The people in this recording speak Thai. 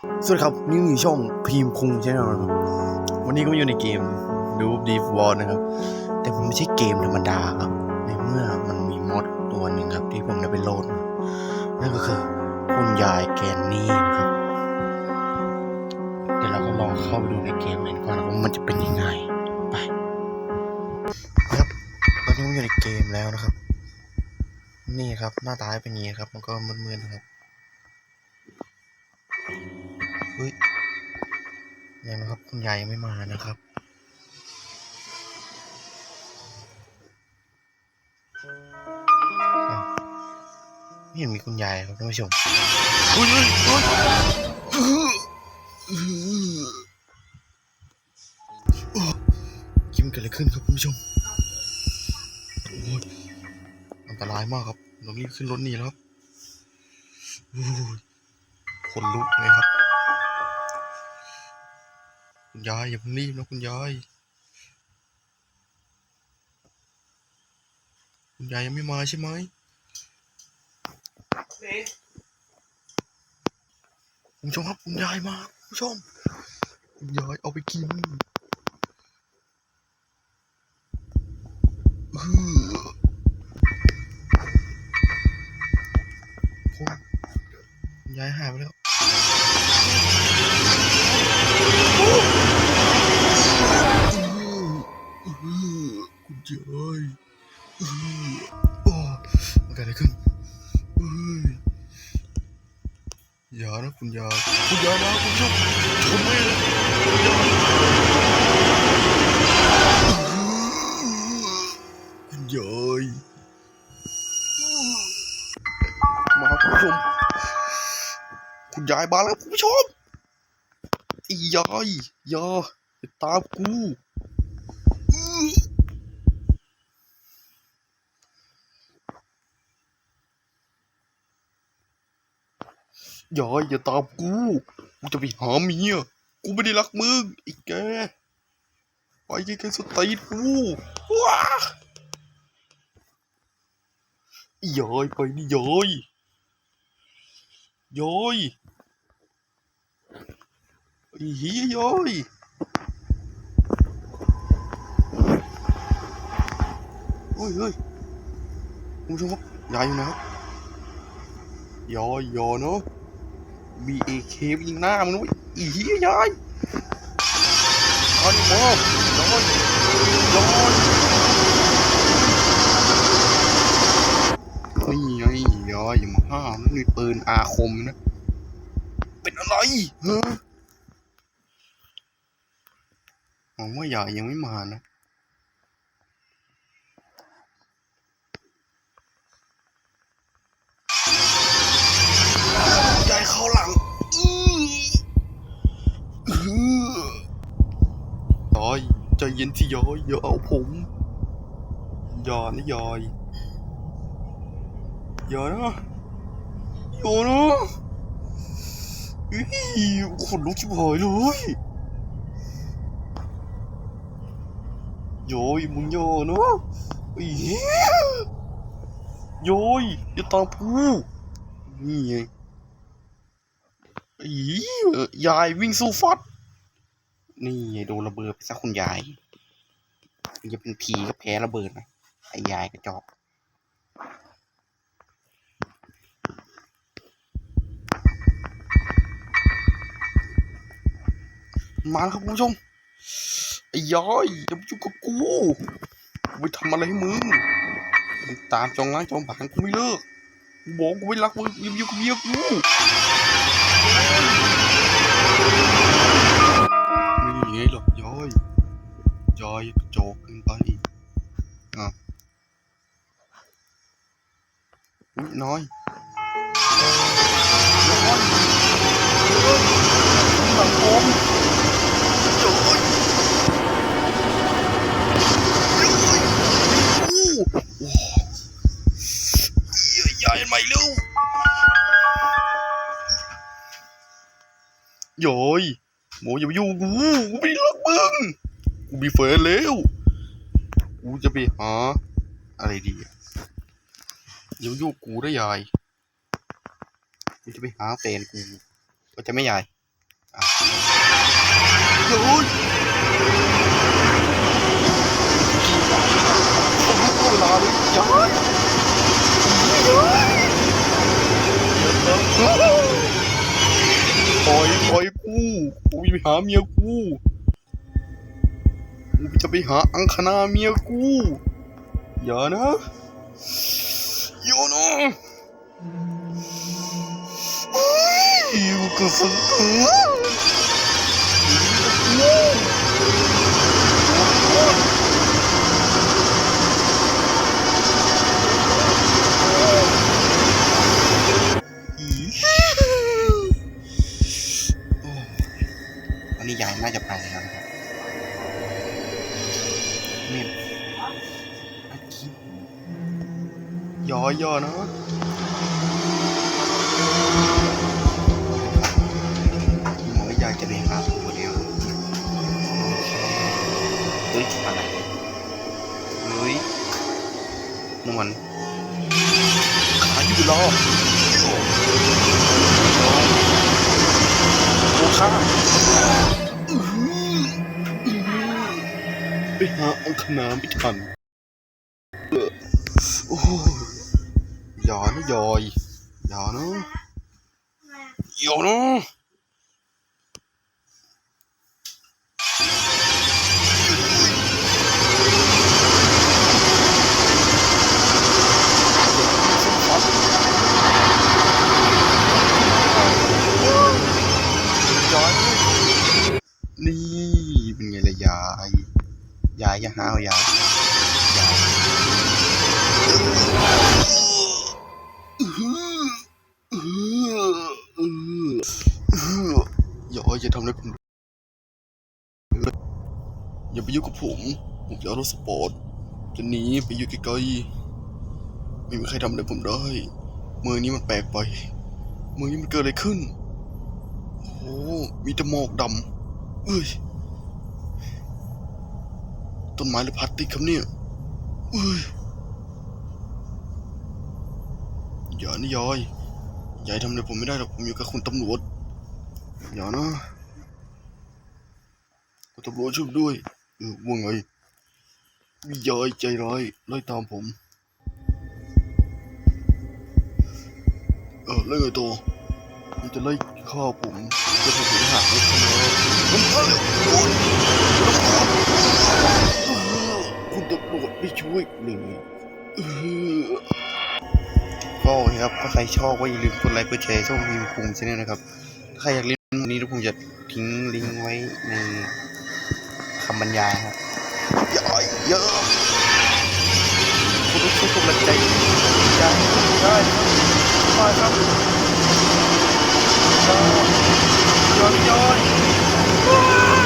สวัสดีครับนี่อยู่ช่องพีมคุงใช่ไหมครับวันนี้ก็มาอยู่ในเกมดูดีฟวอลนะครับ แต่มันไม่ใช่เกมธรรมดาครับ ในเมื่อมันมีมอดตัวหนึ่งครับ ที่ผมได้ไปโหลดนั่นก็คือคุณยายแกนนี่นะครับ เดี๋ยวเราก็ลองเข้าไปดูในเกมเลยดีก่อนนะว่ามันจะเป็นยังไงไปครับตอนนี้ผมอยู่ในเกมแล้วนะครับ นี่ครับหน้าตาเป็นอย่างนี้ครับ มันก็มืดๆนะครับ เฮ้ยยังนะครับคุณยายยังไม่มานะครับไม่เห็นมีคุณยายครับท่านผู้ชมเฮ้ยเฮ้ยเฮ้ยอื้ออือโอ้คิดมันเกิดอะไรขึ้นครับคุณผู้ชมอันตรายมากครับเรารีบขึ้นรถหนีแล้วครับโอ้ยขนลุกเลยครับ คุณยายอย่าเพิ่งรีบนะคุณยาย คุณยายยังไม่มาใช่ไหมคุณผู้ชมครับคุณยายมาคุณผู้ชม คุณยายเอาไปกินอื้อคุณคุณยายหายไปแล้ว อย่านะคุณยาคุณยายมาคุณผู้ชมชนไม่เลยคุณยายคุณยามาคุณผู้ชม คุณยายมาแล้วคุณผู้ชมไอ้ยายอย่าอย่าตามกู ย่าอย่าตามกูกูจะไปหาเมียกูไม่ได้รักมึงไอ้แกไปไกลๆสตีนกูว้ายอยไปนี่ยอยยอยไอ้เฮียย้อยเฮ้ยเฮ้ยคุณผู้ชมครับยายอยู่นะครับยอยยอเนาะ B A K ยิงหน้ามึงนุ้ยอีเหี้ยยายตอนนี้มอบย้อยย้อยไอ้ไอ้ย้อยอย่ามาห้ามนะนี่ปืนอาคมนะ เป็นอะไรฮะหวังว่ายายยังไม่มานะ เย็นที่ยายอย่าเอาผมย่านะยายอย่านะย่านะอีขนลุกชิบหายเลยยายมึงย่านะอี้ยยายอย่าตามกูนี่ไงอียายวิ่งสู้ฟัดนี่โดนระเบิดไปซะคุณยาย จะเป็นผีก็แพ้ระเบิดนะไอ้ยายกระจอกมาแล้วครับคุณผู้ชมไอ้ยายอย่ามายุ่งกับกูไปทำอะไรให้มึงมึงตามจองล้างจองผางกูไม่เลิกบอกกูไม่รักมึงอย่ามายุ่งกับเมียกูนี่ยังไงหรอกย้อยย้อย จอกเกินไปอะอุ๊ยน้อยน้อยเฮ้ยหลังผมย้อยย้อยอู้ว้าวเหี้ยยายใหม่เร็วย้อยโมอย่ามายุ่งกูกูไม่ได้รักมึง มีแฟนแล้วกูจะไปหาอะไรดีอะอย่ามายุ่งกูได้ยายกูจะไปหาแฟนกูก็จะไม่ยายอะโอ้ยโอ้โหเวลาเลยย้ายปล่อยปล่อยกูกูจะไปหาเมียกู กูจะไปหาอังคณาเมียกูอย่านะอย่านะอยู่กับสังคมวันนี้ยายน่าจะไปแล้วนะครับ ย่อย่อนะหมอยายจะไปหาผัวแล้วเฮ้ยอะไรเฮ้ยนวลขาอยู่รอโอ้ข้าไปหาอังคณาไม่ทันโอ้ยอย่านะยอยอย่านะอย่านะย้อยนี่เป็นไงล่ะยายยายอย่าห้าวยายยาย อย่าอย่าทำอะไรผมอย่าไปยุ่งกับผมผมจะเอารถสปอร์ตจะหนีไปอยู่ไกลๆไม่มีใครทำอะไรผมได้เมืองนี้มันแปลกไปเมืองนี้มันเกิดอะไรขึ้นโอ้มีแต่หมอกดำเอ้ยต้นไม้หรือพลาสติกครับเนี่ยเอ้ยอย่านะยายยายทำอะไรผมไม่ได้หรอกผมอยู่กับคุณตำรวจ อย่านะคุณตำรวจช่วยด้วยเออว่าไงมียายใจร้ายไล่ตามผม เออแล้วไงต่อมันจะไล่ฆ่าผมจะผมหาไม่ทันแล้วมันมาแล้วคุณตำรวจไม่ช่วยเลยเออก็คครับถ้าใครชอบก็อย่าลืมกดไลค์กดแชร์ช่องพิมพ์คุงชแนลนะครับ ถ้าใครอยากเล่น วันนี้ทุกคมจะทิ้งลิงก์ไว้ในคำบรรยายครับย่อยเยอะคุณผู้ชมมันใจใจได้ได้ครับย้อนย้อน